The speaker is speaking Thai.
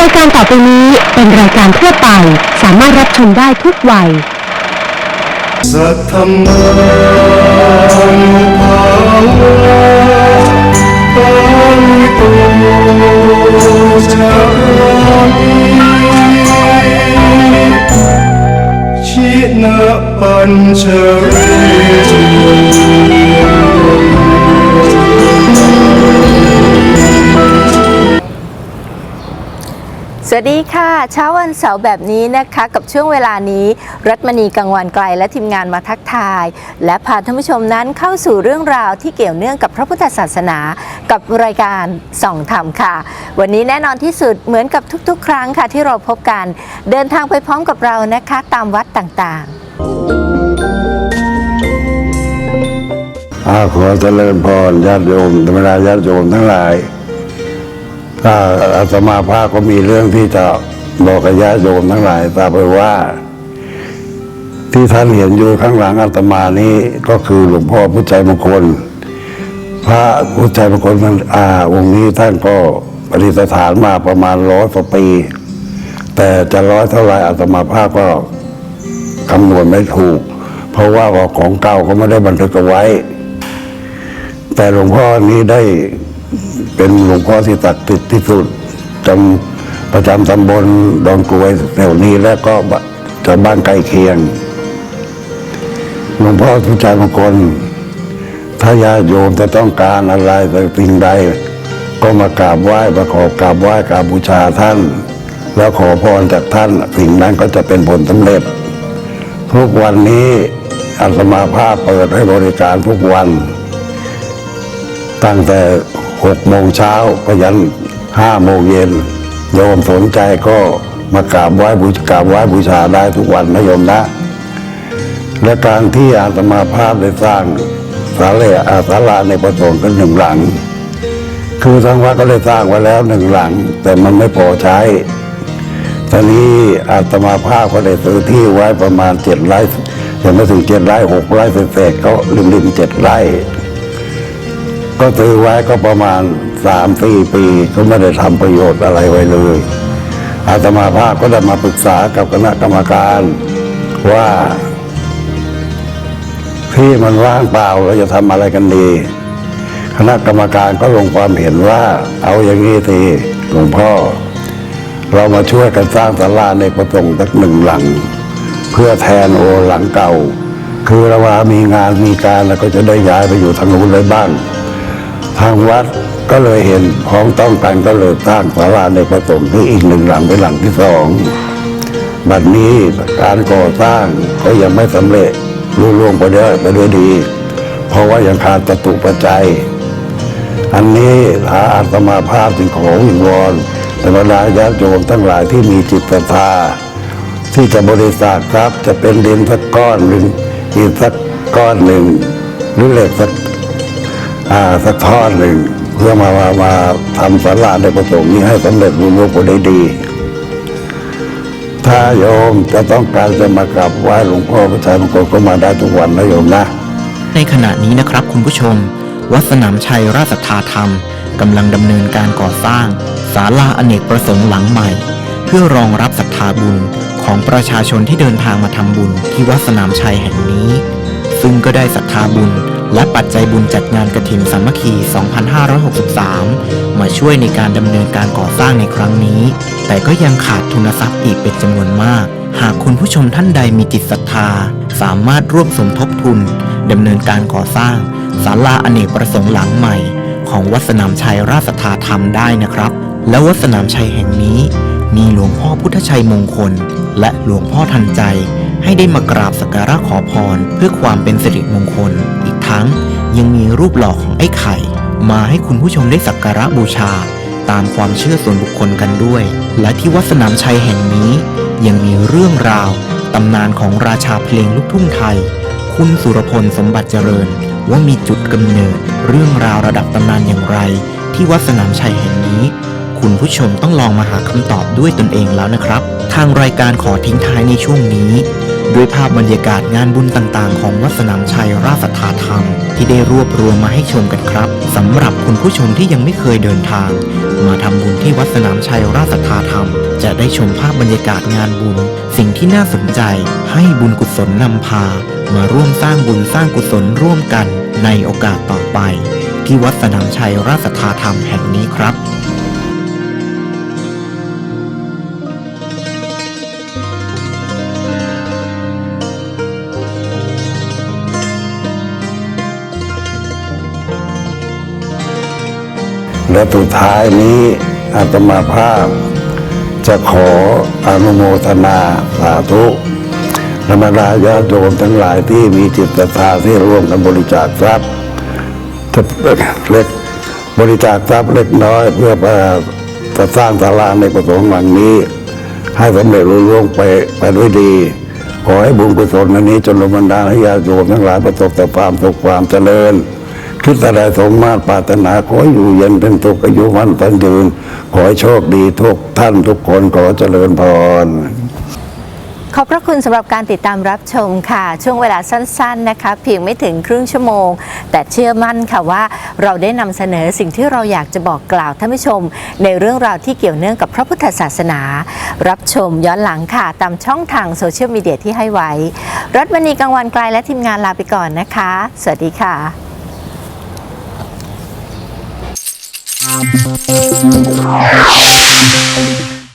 รายการต่อไปนี้เป็นรายการทั่วไป สามารถรับชมได้ทุกวัย สัทธมังภาวะปาลิโตจามิชินะปัญชร ค่ะเช้าวันเสาร์แบบนี้นะคะกับช่วงเวลานี้ รัตมณีกังวานไกลและทีมงานมาทักทาย และพาท่านผู้ชมนั้นเข้าสู่เรื่องราวที่เกี่ยวเนื่องกับพระพุทธศาสนา กับรายการส่องธรรมค่ะ วันนี้แน่นอนที่สุดเหมือนกับทุกๆ ครั้งค่ะที่เราพบกัน เดินทางไปพร้อมกับเรานะคะ ตามวัดต่างๆอาขอเจริญพรญาติโยมธรรมดาญาติโยมทั้งหลายถ้าอาตมาภาพก็มีเรื่องที่จะ บอกกับญาติโยมทั้งหลายทราบไปว่า ที่ท่านเห็นอยู่ข้างหลังอาตมานี้ก็คือหลวงพ่อพุทธชัยมงคล พระพุทธชัยมงคลมันอาองค์นี้ท่านก็ปฏิสถานมาประมาณร้อยกว่าปี แต่จะร้อยเท่าไหร่อาตมาภาพก็คำนวณไม่ถูก เพราะว่าของเก่าก็ไม่ได้บันทึกเอาไว้ แต่หลวงพ่อนี้ได้เป็นหลวงพ่อที่ตักติดที่สุดจำ ประจำตำบลดอนกรวยแถวนี้และก็ชาวบ้านใกล้เคียงหลวงพ่อทุจายมงคลถ้าญาติโยมจะต้องการอะไรแต่สิ่งใด ก็มากราบไหว้ประขอกราบไหว้กราบบูชาท่าน แล้วขอพรจากท่านสิ่งนั้นก็จะเป็นผลสำเร็จ ทุกวันนี้อาตมาภาพเปิดให้บริการทุกวัน ตั้งแต่หกโมงเช้าไปยันห้าโมงเย็น โยมสนใจก็มากราบไหว้บูชากราบไหว้บูชาได้ทุกวันนะโยมนะ และการที่อาตมาภาพได้สร้างศาลาอาศาลาในประสงค์กันหนึ่งหลัง คือทางวัดก็ได้สร้างไว้แล้วหนึ่งหลัง แต่มันไม่พอใช้ตอนนี้อาตมาภาพก็ได้ซื้อที่ไว้ประมาณเจ็ดไร่ยังไม่ถึงเจ็ดไร่หกไร่เศษก็ริมริมเจ็ดไร่ ก็ซื้อไว้ก็ประมาณสามสี่ปีก็ไม่ได้ทำประโยชน์อะไรไว้เลย อาตมาภาพก็ได้มาปรึกษากับคณะกรรมการว่า ที่มันว่างเปล่าเราจะทำอะไรกันดี คณะกรรมการก็ลงความเห็นว่าเอาอย่างนี้ทีหลวงพ่อ เรามาช่วยกันสร้างศาลาในประสงค์สักหนึ่งหลัง เพื่อแทนโอหลังเก่า คือเราว่ามีงานมีการแล้วก็จะได้ย้ายไปอยู่ทางนู้นเลยบ้าง ทางวัดก็เลยเห็นพ้องต้องกันก็เลยสร้างศาลาในประสงค์ที่อีกหนึ่งหลังเป็นหลังที่สองบัดนี้การก่อสร้างก็ยังไม่สำเร็จรุ่ล่วงไปด้วยไปด้วยดี เพราะว่ายังขาดจตุปัจจัย อันนี้ถ้าอาตมาภาพถึงของวิงวอนแต่บรรดาญาติโยมทั้งหลายที่มีจิตศรัทธาที่จะบริจาครัพย์จะเป็นดินสักก้อนหนึ่งอิฐสักก้อนหนึ่งหรือเหล็กสักอ่า สักท่อนหนึ่งเพื่อมามามาทำศาลาในประสงค์นี้ให้สำเร็จรุ่งโรจน์ไปได้ดี ถ้าโยมจะต้องการจะมากราบไหว้หลวงพ่อพระชัยมงคลก็มาได้ทุกวันนะโยมนะ ในขณะนี้นะครับคุณผู้ชม วัดสนามชัยราชสัทธาธรรมกำลังดำเนินการก่อสร้างศาลาอเนกประสงค์หลังใหม่ เพื่อรองรับศรัทธาบุญของประชาชนที่เดินทางมาทำบุญที่วัดสนามชัยแห่งนี้ ซึ่งก็ได้ศรัทธาบุญ และปัจจัยบุญจัดงานกระถินสามัคคี 2563 มาช่วยในการดำเนินการก่อสร้างในครั้งนี้ แต่ก็ยังขาดทุนทรัพย์อีกเป็นจำนวนมาก หากคุณผู้ชมท่านใดมีจิตศรัทธา สามารถร่วมสมทบทุนดำเนินการก่อสร้างศาลาอเนกประสงค์หลังใหม่ ของวัดสนามชัยราชสัทธาธรรมได้นะครับ และวัดสนามชัยแห่งนี้ มีหลวงพ่อพุทธชัยมงคล และหลวงพ่อทันใจ ให้ได้มากราบสักการะขอพร เพื่อความเป็นสิริมงคล ทั้งยังมีรูปหล่อของไอ้ไข่ มาให้คุณผู้ชมได้สักการะบูชา ตามความเชื่อส่วนบุคคลกันด้วย และที่วัดสนามชัยแห่งนี้ ยังมีเรื่องราวตำนานของราชาเพลงลูกทุ่งไทย คุณสุรพลสมบัติเจริญ ว่ามีจุดกำเนิด เรื่องราวระดับตำนานอย่างไร ที่วัดสนามชัยแห่งนี้ คุณผู้ชมต้องลองมาหาคำตอบด้วยตนเองแล้วนะครับ ทางรายการขอทิ้งท้ายในช่วงนี้ด้วยภาพบรรยากาศงานบุญต่างๆ ของวัดสนามชัยราชสัทธาธรรม ที่ได้รวบรวมมาให้ชมกันครับสำหรับคุณผู้ชมที่ยังไม่เคยเดินทาง มาทำบุญที่วัดสนามชัยราชสัทธาธรรม จะได้ชมภาพบรรยากาศงานบุญ สิ่งที่น่าสนใจให้บุญกุศลนำพา มาร่วมสร้างบุญสร้างกุศลร่วมกันในโอกาสต่อไป ที่วัดสนามชัยราชสัทธาธรรมแห่งนี้ครับ และสุดท้ายนี้อาตมาภาพ จะขออนุโมทนาสาธุธรรมดาญาโยมทั้งหลายที่มีจิตศรัทธาที่ร่วมกันบริจาคทรัพย์จะเล็กบริจาคทรัพย์เล็กน้อยเพื่อจะสร้างศาลาในประสงค์หลังนี้ ให้สำเร็จรุ่ร่วงไปไปด้วยดี ขอให้บุญกุศลอันนี้จนลมบรรดาให้ญาโยมทั้งหลายประสบแต่ความสุขความเจริญ คิดอะไรสมมาตรปรารถนาขออยู่เย็นเป็นสุขอายุวันตันยืน ขอโชคดีทุกท่านทุกคนขอเจริญพรขอบพระคุณสำหรับการติดตามรับชมค่ะ ช่วงเวลาสั้นๆนะคะ เพียงไม่ถึงครึ่งชั่วโมง แต่เชื่อมั่นค่ะว่าเราได้นำเสนอสิ่งที่เราอยากจะบอกกล่าวท่านผู้ชม ในเรื่องราวที่เกี่ยวเนื่องกับพระพุทธศาสนา รับชมย้อนหลังค่ะ ตามช่องทางโซเชียลมีเดียที่ให้ไว้ รัฐมณีกังวันไกลและทีมงานลาไปก่อนนะคะ สวัสดีค่ะ I'm